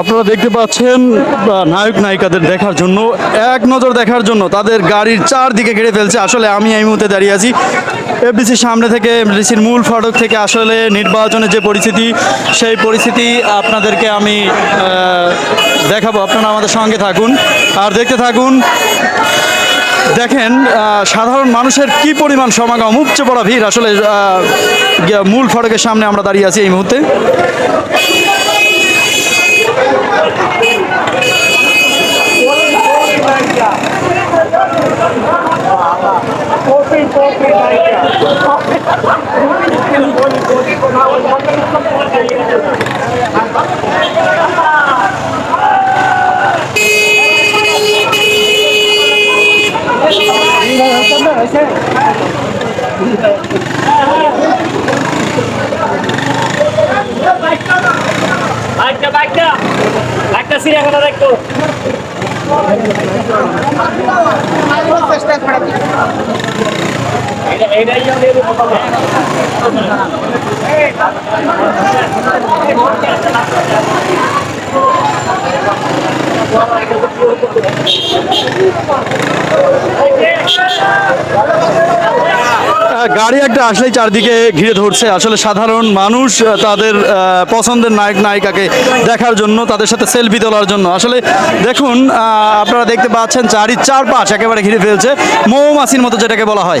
আপনারা দেখতে পাচ্ছেন নায়ক নায়িকাদের দেখার জন্য, এক নজর দেখার জন্য তাদের গাড়ির চারদিকে ঘিরে ফেলছে। আসলে আমি এই মুহূর্তে দাঁড়িয়ে আছি এফডিসির সামনে থেকে এফডিসির মূল ফটক থেকে। আসলে নির্বাচনের যে পরিস্থিতি, সেই পরিস্থিতি আপনাদেরকে আমি দেখাবো। আপনারা আমাদের সঙ্গে থাকুন আর দেখতে থাকুন। দেখেন সাধারণ মানুষের কি পরিমাণ সমাগম? উপচে পড়া ভিড়। আসলে মূল ফটকের সামনে আমরা দাঁড়িয়ে আছি এই মুহূর্তে। বাইকটা বাইকটা। বাইকটা সিরিয়াখানা দেখতো এটা এটাই গাড়ি একটা আসলেই চারদিকে ঘিরে ধরছে। আসলে সাধারণ মানুষ তাদের পছন্দের নায়ক, নায়িকাকে দেখার জন্য, তাদের সাথে সেলফি তোলার জন্য। আসলে দেখুন আপনারা দেখতে পাচ্ছেন চারি চারপাশ একেবারে ঘিরে ফেলছে। মৌমাছির মতো যেটাকে বলা হয়।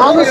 মানুষ